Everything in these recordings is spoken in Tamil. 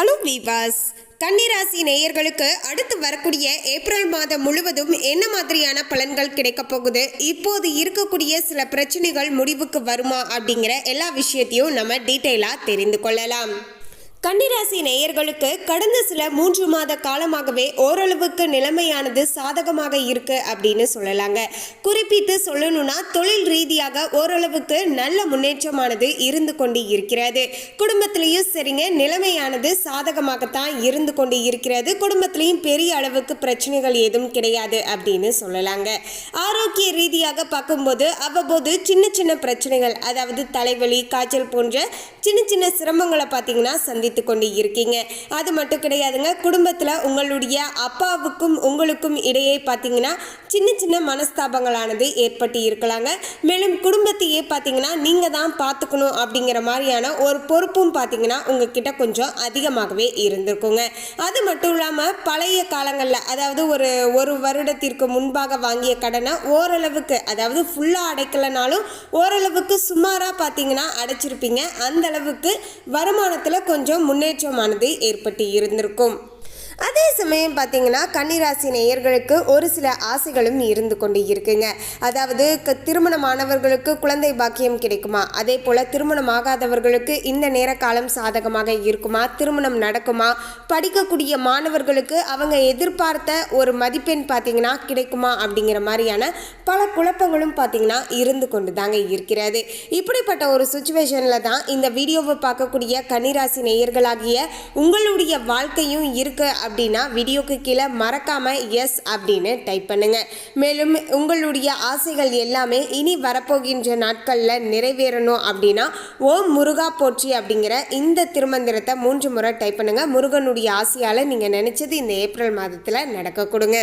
ஹலோ வீவாஸ் கன்னிராசி நேயர்களுக்கு அடுத்து வரக்கூடிய ஏப்ரல் மாதம் முழுவதும் என்ன மாதிரியான பலன்கள் கிடைக்க போகுது? இப்போது இருக்கக்கூடிய சில பிரச்சனைகள் முடிவுக்கு வருமா அப்படிங்கிற எல்லா விஷயத்தையும் நம்ம டீட்டெயிலாக தெரிந்து கொள்ளலாம். கன்னிராசி நேயர்களுக்கு கடந்த சில மூன்று மாத காலமாகவே ஓரளவுக்கு நிலைமையானது சாதகமாக இருக்கு அப்படின்னு சொல்லலாங்க. குறிப்பிட்டு சொல்லணும்னா தொழில் ரீதியாக ஓரளவுக்கு நல்ல முன்னேற்றமானது இருந்து கொண்டு இருக்கிறது. குடும்பத்திலையும் சரிங்க நிலைமையானது சாதகமாகத்தான் இருந்து கொண்டு இருக்கிறது. குடும்பத்திலையும் பெரிய அளவுக்கு பிரச்சனைகள் எதுவும் கிடையாது அப்படின்னு சொல்லலாங்க. ஆரோக்கிய ரீதியாக பார்க்கும்போது அவ்வப்போது சின்ன சின்ன பிரச்சனைகள் அதாவது தலைவலி காய்ச்சல் போன்ற சின்ன சின்ன சிரமங்களை பார்த்தீங்கன்னா சந்தித்து கொண்டு இருக்கீங்க. அது மட்டும் கிடையாதுங்க குடும்பத்தில் உங்களுடைய அப்பாவுக்கும் உங்களுக்கும் இடையே பார்த்தீங்கன்னா சின்ன சின்ன மனஸ்தாபங்களானது ஏற்பட்டு இருக்கலாங்க. மேலும் குடும்பத்தையே பார்த்தீங்கன்னா நீங்கள் தான் பார்த்துக்கணும் அப்படிங்கிற மாதிரியான ஒரு பொறுப்பும் பார்த்தீங்கன்னா உங்ககிட்ட கொஞ்சம் அதிகமாகவே இருந்திருக்குங்க. அது மட்டும் இல்லாமல் பழைய காலங்களில் அதாவது ஒரு ஒரு வருடத்திற்கு முன்பாக வாங்கிய கடனை ஓரளவுக்கு அதாவது ஃபுல்லாக அடைக்கலைனாலும் ஓரளவுக்கு சுமாராக பார்த்தீங்கன்னா அடைச்சிருப்பீங்க. அந்த அளவுக்கு வருமானத்தில் கொஞ்சம் முன்னேற்றமானது ஏற்பட்டு இருந்திருக்கும் அதே சமயம் பார்த்தீங்கன்னா கன்னிராசி நேயர்களுக்கு ஒரு சில ஆசைகளும் இருந்து கொண்டு இருக்குங்க. அதாவது க- திருமணமானவர்களுக்கு குழந்தை பாக்கியம் கிடைக்குமா? அதே போல் திருமணமாகாதவர்களுக்கு இந்த நேர காலம் சாதகமாக இருக்குமா? திருமணம் நடக்குமா? படிக்கக்கூடிய மாணவர்களுக்கு அவங்க எதிர்பார்த்த ஒரு மதிப்பெண் பார்த்தீங்கன்னா கிடைக்குமா? அப்படிங்கிற மாதிரியான பல குழப்பங்களும் பார்த்தீங்கன்னா இருந்து கொண்டு தாங்க இருக்கிறது. இப்படிப்பட்ட ஒரு சுச்சுவேஷனில் தான் இந்த வீடியோவை பார்க்கக்கூடிய கன்னிராசி நேயர்களாகிய உங்களுடைய வாழ்க்கையும் இருக்கு அப்படின்னா வீடியோக்கு கீழே மறக்காம எஸ் அப்படின்னு டைப் பண்ணுங்க. மேலும் உங்களுடைய ஆசைகள் எல்லாமே இனி வரப்போகின்ற நாட்களில் நிறைவேறணும் அப்படின்னா ஓம் முருகா போற்றி அப்படிங்கிற இந்த திருமந்திரத்தை மூன்று முறை டைப் பண்ணுங்க. முருகனுடைய ஆசையால் நீங்கள் நினைச்சது இந்த ஏப்ரல் மாதத்தில் நடக்க கொடுங்க.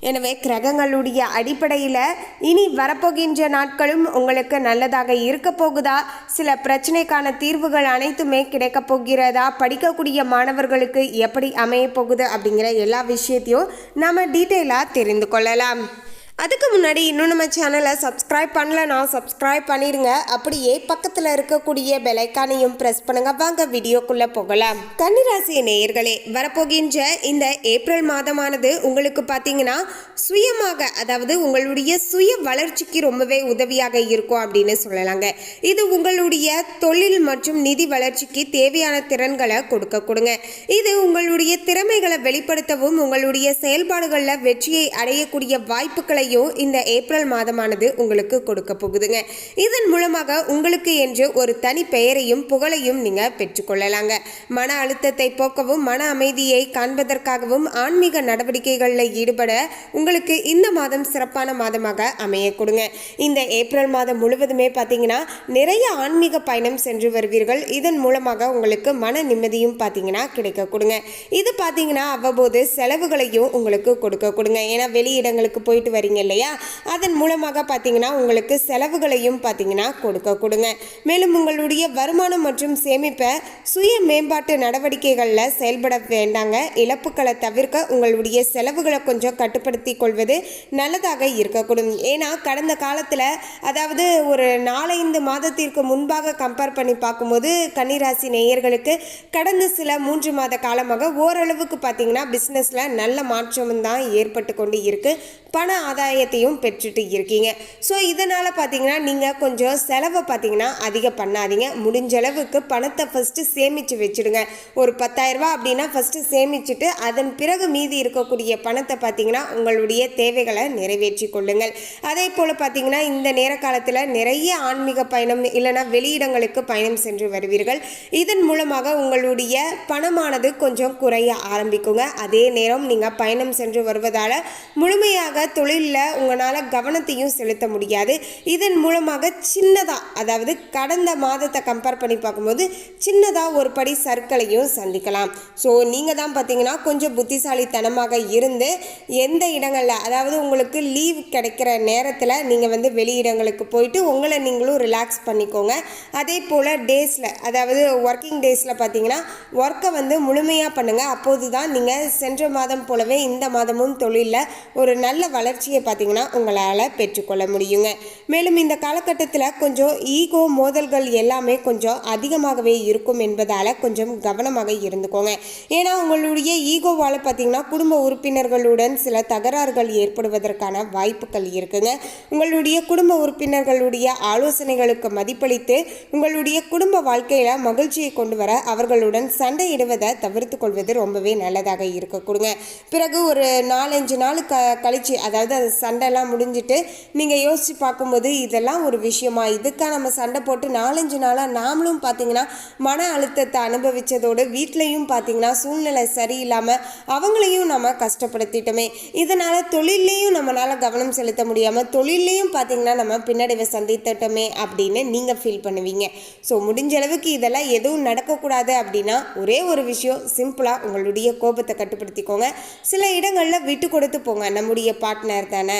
எனவே கிரகங்களுடைய அடிப்படையில் இனி வரப்போகின்ற நாட்களும் உங்களுக்கு நல்லதாக இருக்க போகுதா? சில பிரச்சனைக்கான தீர்வுகள் அனைத்துமே கிடைக்க போகிறதா? படிக்கக்கூடிய மாணவர்களுக்கு எப்படி அமைய போகுது அப்படிங்கிற எல்லா விஷயத்தையும் நாம் டீட்டெயிலாக தெரிந்து கொள்ளலாம். அதுக்கு முன்னாடி இன்னும் நம்ம சேனலை சப்ஸ்கிரைப் பண்ணலனா சப்ஸ்கிரைப் பண்ணிடுங்க அப்படியே பக்கத்தில் இருக்கக்கூடிய பெலைக்கானையும் ப்ரெஸ் பண்ணுங்க. வாங்க வீடியோக்குள்ளே போகலாம். கன்னிராசி நேயர்களே வரப்போகின்ற இந்த ஏப்ரல் மாதமானது உங்களுக்கு பார்த்தீங்கன்னா சுயமாக அதாவது உங்களுடைய சுய வளர்ச்சிக்கு ரொம்பவே உதவியாக இருக்கும் அப்படின்னு சொல்லலாங்க. இது உங்களுடைய தொழில் மற்றும் நிதி வளர்ச்சிக்கு தேவையான திறன்களை கொடுக்க கொடுங்க. இது உங்களுடைய திறமைகளை வெளிப்படுத்தவும் உங்களுடைய செயல்பாடுகளில் வெற்றியை அடையக்கூடிய வாய்ப்புகளை பலனையும் இந்த ஏப்ரல் மாதமானது உங்களுக்கு கொடுக்க போகுதுங்க. இதன் மூலமாக உங்களுக்கு என்று ஒரு தனி பெயரையும் புகழையும் நீங்க பெற்றுக்கொள்ளலாங்க. மன அழுத்தத்தை போக்கவும் மன அமைதியை காண்பதற்காகவும் ஆன்மீக நடவடிக்கைகளில் ஈடுபட உங்களுக்கு இந்த மாதம் சிறப்பான மாதமாக அமைய கொடுங்க. இந்த ஏப்ரல் மாதம் முழுவதுமே பார்த்தீங்கன்னா நிறைய ஆன்மீக பயணம் சென்று வருவீர்கள். இதன் மூலமாக உங்களுக்கு மன நிம்மதியும் பார்த்தீங்கன்னா கிடைக்க கொடுங்க. இது பார்த்தீங்கன்னா அவ்வப்போது செலவுகளையும் உங்களுக்கு கொடுக்க கொடுங்க. ஏன்னா வெளியிடங்களுக்கு போயிட்டு வரீங்க இல்லையா? அதன் மூலமாக பார்த்தீங்கன்னா உங்களுக்கு செலவுகளையும் பார்த்தீங்கன்னா கொடுக்க கொடுங்க. மேலும் உங்களுடைய வருமானம் மற்றும் சேமிப்பை சுய மேம்பாட்டு நடவடிக்கைகளில் செயல்பட வேண்டாங்க. இழப்புகளை தவிர்க்க உங்களுடைய செலவுகளை கொஞ்சம் கட்டுப்படுத்தி கொள்வது நல்லதாக இருக்கக்கூடும். ஏன்னா கடந்த காலத்தில் அதாவது ஒரு நாலைந்து மாதத்திற்கு முன்பாக கம்பேர் பண்ணி பார்க்கும்போது கன்னிராசி நேயர்களுக்கு கடந்த சில மூன்று மாத காலமாக ஓரளவுக்கு பார்த்தீங்கன்னா பிஸ்னஸில் நல்ல மாற்றமும் தான் ஏற்பட்டு கொண்டு இருக்கு. பண ஆதாயத்தையும் பெற்றுட்டு இருக்கீங்க. ஸோ இதனால் பார்த்தீங்கன்னா நீங்கள் கொஞ்சம் செலவை பார்த்தீங்கன்னா அதிகம் பண்ணாதீங்க. முடிஞ்ச அளவுக்கு பணத்தை ஃபஸ்ட்டு சேமித்து வச்சுடுங்க. ஒரு 10000 ரூபாய் அப்படின்னா ஃபஸ்ட்டு சேமிச்சுட்டு அதன் பிறகு மீதி இருக்கக்கூடிய பணத்தை பார்த்தீங்கன்னா உங்களுடைய தேவைகளை நிறைவேற்றி கொள்ளுங்கள். அதே போல் பார்த்தீங்கன்னா இந்த நேர காலத்தில் நிறைய ஆன்மீக பயணம் இல்லைன்னா வெளியிடங்களுக்கு பயணம் சென்று வருவீர்கள். இதன் மூலமாக உங்களுடைய பணமானது கொஞ்சம் குறைய ஆரம்பிக்குங்க. அதே நேரம் நீங்கள் பயணம் சென்று வருவதால் முழுமையாக தொழிலில் உங்களால் கவனத்தையும் செலுத்த முடியாது. இதன் மூலமாக சின்னதாக அதாவது கடந்த மாதத்தை கம்பேர் பண்ணி பார்க்கும்போது சின்னதாக ஒரு படி சர்க்களையும் சந்திக்கலாம். ஸோ நீங்கள் தான் பார்த்தீங்கன்னா கொஞ்சம் புத்திசாலித்தனமாக இருந்து எந்த இடங்களில் அதாவது உங்களுக்கு லீவ் கிடைக்கிற நேரத்தில் நீங்கள் வந்து வெளியிடங்களுக்கு போயிட்டு உங்களை நீங்களும் ரிலாக்ஸ் பண்ணிக்கோங்க. அதே போல் டேஸில் அதாவது ஒர்க்கிங் டேஸில் பார்த்தீங்கன்னா ஒர்க்கை வந்து முழுமையாக பண்ணுங்கள் அப்போது தான் நீங்கள் சென்ற மாதம் போலவே இந்த மாதமும் தொழிலில் ஒரு நல்ல வளர்ச்சியை பார்த்தீங்கன்னா உங்களால் பெற்றுக்கொள்ள முடியுங்க. மேலும் இந்த காலகட்டத்தில் கொஞ்சம் ஈகோ மோதல்கள் எல்லாமே கொஞ்சம் அதிகமாகவே இருக்கும் என்பதால் கொஞ்சம் கவனமாக இருந்துக்கோங்க. ஏன்னா உங்களுடைய ஈகோவால் பார்த்தீங்கன்னா குடும்ப உறுப்பினர்களுடன் சில தகராறுகள் ஏற்படுவதற்கான வாய்ப்புகள் இருக்குங்க. உங்களுடைய குடும்ப உறுப்பினர்களுடைய ஆலோசனைகளுக்கு மதிப்பளித்து உங்களுடைய குடும்ப வாழ்க்கையில் மகிழ்ச்சியை கொண்டு வர அவர்களுடன் சண்டையிடுவதை தவிர்த்து கொள்வது ரொம்பவே நல்லதாக இருக்க கொடுங்க பிறகு ஒரு நாலஞ்சு நாள் க கழிச்சு அதாவது அது சண்டைலாம் முடிஞ்சிட்டு நீங்கள் யோசித்து பார்க்கும்போது இதெல்லாம் ஒரு விஷயமா? இதுக்காக நம்ம சண்டை போட்டு நாலஞ்சு நாளாக நாமளும் பார்த்தீங்கன்னா மன அழுத்தத்தை அனுபவித்ததோடு வீட்லேயும் பார்த்தீங்கன்னா சூழ்நிலை சரியில்லாமல் அவங்களையும் நம்ம கஷ்டப்படுத்திட்டோமே. இதனால் தொழிலையும் நம்மளால் கவனம் செலுத்த முடியாமல் தொழிலையும் பார்த்தீங்கன்னா நம்ம பின்னடைவை சந்தித்துட்டோமே அப்படின்னு நீங்கள் ஃபீல் பண்ணுவீங்க. ஸோ முடிஞ்ச அளவுக்கு இதெல்லாம் எதுவும் நடக்கக்கூடாது அப்படின்னா ஒரே ஒரு விஷயம் சிம்பிளாக உங்களுடைய கோபத்தை கட்டுப்படுத்திக்கோங்க. சில இடங்களில் விட்டு கொடுத்து போங்க. நம்முடைய பார்ட்னர் தானே?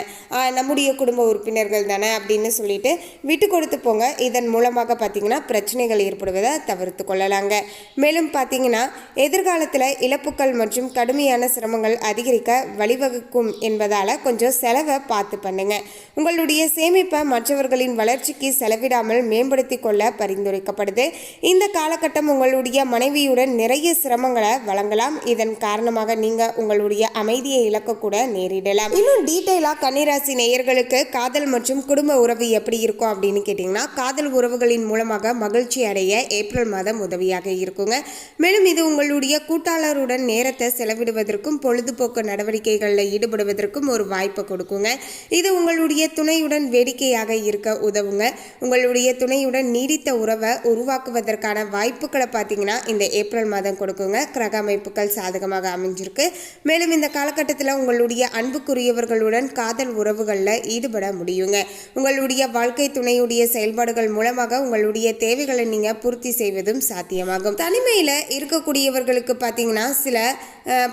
நம்முடைய குடும்ப உறுப்பினர்கள் தானே அப்படின்னு சொல்லிட்டு விட்டு கொடுத்து போங்க. இதன் மூலமாக பார்த்தீங்கன்னா பிரச்சனைகள் ஏற்படுவதை தவிர்த்து கொள்ளலாங்க. மேலும் பார்த்தீங்கன்னா எதிர்காலத்தில் இழப்புகள் மற்றும் கடுமையான சிரமங்கள் அதிகரிக்க வழிவகுக்கும் என்பதால் கொஞ்சம் செலவை பார்த்து பண்ணுங்க. உங்களுடைய சேமிப்பை மற்றவர்களின் வளர்ச்சிக்கு செலவிடாமல் மேம்படுத்தி கொள்ள பரிந்துரைக்கப்படுது. இந்த காலகட்டம் உங்களுடைய மனைவியுடன் நிறைய சிரமங்களை வழங்கலாம். இதன் காரணமாக நீங்கள் உங்களுடைய அமைதியை இழக்கக்கூட நேரிடலாம். இன்னும் டீட்டெயிலாக கன்னிராசி நேயர்களுக்கு காதல் மற்றும் குடும்ப உறவு எப்படி இருக்கும் அப்படின்னு கேட்டிங்கன்னா காதல் உறவுகளின் மூலமாக மகிழ்ச்சி அடைய ஏப்ரல் மாதம் உதவியாக இருக்குங்க. மேலும் இது உங்களுடைய கூட்டாளருடன் நேரத்தை செலவிடுவதற்கும் பொழுதுபோக்கு நடவடிக்கைகளில் ஈடுபடுவதற்கும் ஒரு வாய்ப்பை கொடுக்குங்க. இது உங்களுடைய துணையுடன் வேடிக்கையாக இருக்க உதவுங்க. உங்களுடைய துணையுடன் நீடித்த உறவை உருவாக்குவதற்கான வாய்ப்புகளை பார்த்தீங்கன்னா இந்த ஏப்ரல் மாதம் கொடுக்குங்க. கிரக அமைப்புகள் சாதகமாக அமைஞ்சிருக்கு. மேலும் இந்த காலகட்டத்தில் உங்களுடைய அன்புக்குரியவர்களுடன் காதல் உறவுகளில் ஈடுபட முடியுங்க. உங்களுடைய வாழ்க்கை துணையுடைய செயல்பாடுகள் மூலமாக உங்களுடைய தேவைகளை நீங்கள் பூர்த்தி செய்வதும் சாத்தியமாகும். தனிமையில் இருக்கக்கூடியவர்களுக்கு பார்த்தீங்கன்னா சில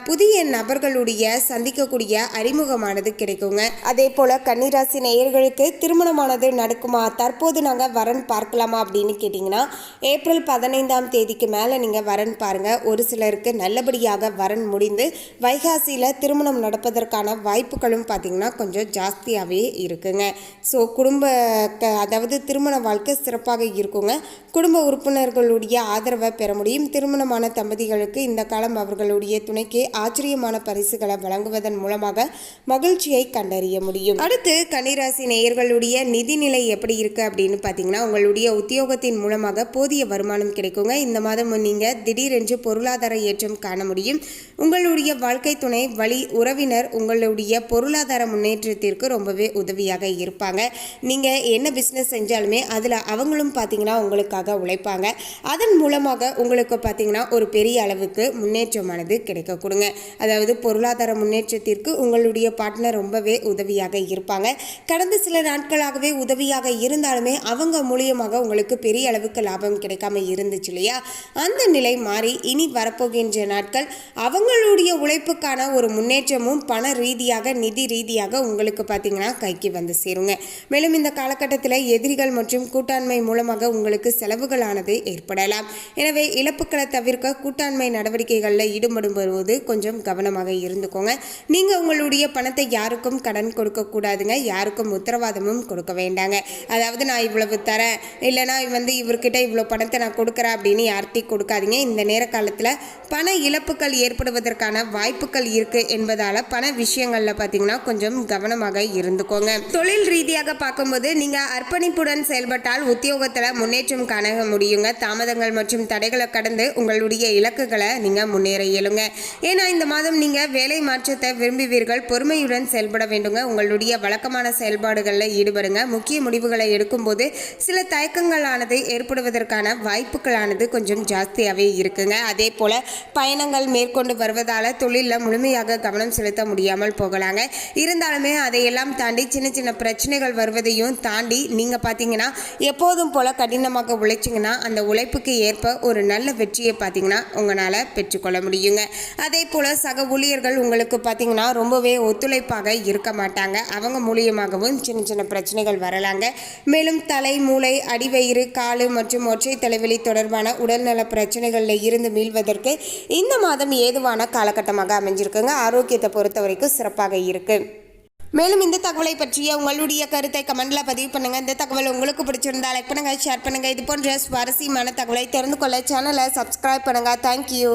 புதிய நபர்களுடைய சந்திக்கக்கூடிய அறிமுகமானது கிடைக்குங்க. அதே போல் கன்னிராசி நேயர்களுக்கு திருமணமானது நடக்குமா? தற்போது நாங்கள் வரன் பார்க்கலாமா அப்படின்னு கேட்டிங்கன்னா ஏப்ரல் பதினைந்தாம் தேதிக்கு மேலே நீங்கள் வரன் பாருங்கள் ஒரு சிலருக்கு நல்லபடியாக வரன் முடிந்து வைகாசியில் திருமணம் நடப்பதற்கான வாய்ப்புகளும் பார்த்திங்கன்னா கொஞ்சம் ஜாஸ்தியாகவே இருக்குங்க. ஸோ குடும்ப க அதாவது திருமண வாழ்க்கை சிறப்பாக இருக்குங்க. குடும்ப உறுப்பினர்களுடைய ஆதரவை பெற முடியும். திருமணமான தம்பதிகளுக்கு இந்த காலம் அவர்களுடைய துணைக்கு ஆச்சரியமான பரிசுகளை வழங்குவதன் மூலமாக மகிழ்ச்சியை கண்டறிய முடியும். அடுத்து கன்னிராசி நேயர்களுடைய நிதிநிலை எப்படி இருக்கு அப்படின்னு பார்த்தீங்கன்னா உங்களுடைய உத்தியோகத்தின் மூலமாக போதிய வருமானம் கிடைக்குங்க. இந்த மாதம் நீங்கள் திடீரென்று பொருளாதார ஏற்றம் காண முடியும். உங்களுடைய வாழ்க்கை துணை வழி உறவினர் உங்களுடைய பொருளாதார முன்னேற்றத்திற்கு ரொம்பவே உதவியாக இருப்பாங்க. நீங்கள் என்ன பிஸ்னஸ் செஞ்சாலுமே அதில் அவங்களும் பார்த்தீங்கன்னா உங்களுக்காக உழைப்பாங்க. அதன் மூலமாக உங்களுக்கு பார்த்தீங்கன்னா ஒரு பெரிய அளவுக்கு முன்னேற்றமானது கிடைக்க கொடுங்க அதாவது பொருளாதார முன்னேற்றத்திற்கு உங்களுடைய பார்ட்னர் ரொம்பவே உதவியாக இருப்பாங்க. கடந்த சில நாட்களாகவே உதவியாக இருந்தாலுமே அவங்க மூலியமாக உங்களுக்கு பெரிய அளவுக்கு லாபம் கிடைக்காம இருந்துச்சு இல்லையா? அந்த நிலை மாறி இனி வரப்போகின்ற நாட்கள் அவங்க அவங்களுடைய உழைப்புக்கான ஒரு முன்னேற்றமும் பண ரீதியாக நிதி ரீதியாக உங்களுக்கு பார்த்தீங்கன்னா கைக்கு வந்து சேருங்க. மேலும் இந்த காலகட்டத்தில் எதிரிகள் மற்றும் கூட்டாண்மை மூலமாக உங்களுக்கு செலவுகளானது ஏற்படலாம். எனவே இழப்புகளை தவிர்க்க கூட்டாண்மை நடவடிக்கைகளில் ஈடுபடும் போது கொஞ்சம் கவனமாக இருந்துக்கோங்க. நீங்கள் உங்களுடைய பணத்தை யாருக்கும் கடன் கொடுக்கக்கூடாதுங்க யாருக்கும் உத்தரவாதமும் கொடுக்க வேண்டாங்க. அதாவது நான் இவ்வளவு தரேன். இல்லைனா வந்து இவர்கிட்ட இவ்வளோ பணத்தை நான் கொடுக்குறேன் அப்படின்னு யார்கிட்டையும் கொடுக்காதீங்க. இந்த நேர காலத்தில் பண இழப்புகள் ஏற்படுவதற்கான வாய்ப்புகள் இருக்கு என்பதால பண விஷயங்களில் பார்த்தீங்கன்னா கொஞ்சம் கவனமாக இருந்துக்கோங்க. தொழில் ரீதியாக பார்க்கும்போது நீங்கள் அர்ப்பணிப்புடன் செயல்பட்டால் உத்தியோகத்தில் முன்னேற்றம் காண முடியுங்க. தாமதங்கள் மற்றும் தடைகளை கடந்து உங்களுடைய இலக்குகளை நீங்கள் முன்னேற இயலுங்க. ஏன்னா இந்த மாதம் நீங்கள் வேலை மாற்றத்தை விரும்புவீர்கள். பொறுமையுடன் செயல்பட வேண்டுங்க. உங்களுடைய வழக்கமான செயல்பாடுகளில் ஈடுபடுங்க. முக்கிய முடிவுகளை எடுக்கும்போது சில தயக்கங்களானது ஏற்படுவதற்கான வாய்ப்புகளானது கொஞ்சம் ஜாஸ்தியாகவே இருக்குங்க. அதே போல் பயணங்கள் மேற்கொண்டு வருவதால் தொழிலில் முழுமையாக கவனம் செலுத்த முடியாமல் போகலாங்க. இருந்தாலுமே அதையெல்லாம் தாண்டி சின்ன சின்ன பிரச்சனைகள் வருவதையும் தாண்டி நீங்கள் பார்த்தீங்கன்னா எப்போதும் போல் கடினமாக உழைச்சிங்கன்னா அந்த உழைப்புக்கு ஏற்ப ஒரு நல்ல வெற்றியை பார்த்தீங்கன்னா உங்களால் பெற்றுக்கொள்ள முடியுங்க. அதே போல் சக ஊழியர்கள் உங்களுக்கு பார்த்தீங்கன்னா ரொம்பவே ஒத்துழைப்பாக இருக்க மாட்டாங்க. அவங்க மூலியமாகவும் சின்ன சின்ன பிரச்சனைகள் வரலாங்க. மேலும் தலை மூளை அடிவயிறு காலு மற்றும் ஒற்றை தலைவலி தொடர்பான உடல்நல பிரச்சனைகளில் இருந்து மீள்வதற்கு இந்த மாதம் ஏதுவான காலகட்டமாக அமைஞ்சிருக்குங்க. ஆரோக்கியத்தை பொறுத்த வரைக்கும் சிறப்பாக இருக்குது மேலும் இந்த தகவலை பற்றிய உங்களுடைய கருத்தை கமெண்ட்ல பதிவு பண்ணுங்க. இந்த தகவல் உங்களுக்கு பிடிச்சிருந்தா லைக் பண்ணுங்க ஷேர் பண்ணுங்க. இது போன்ற சுவாரஸ்யமான தகவலை தெரிந்து கொள்ள சேனலை சப்ஸ்கிரைப் பண்ணுங்க. தேங்க்யூ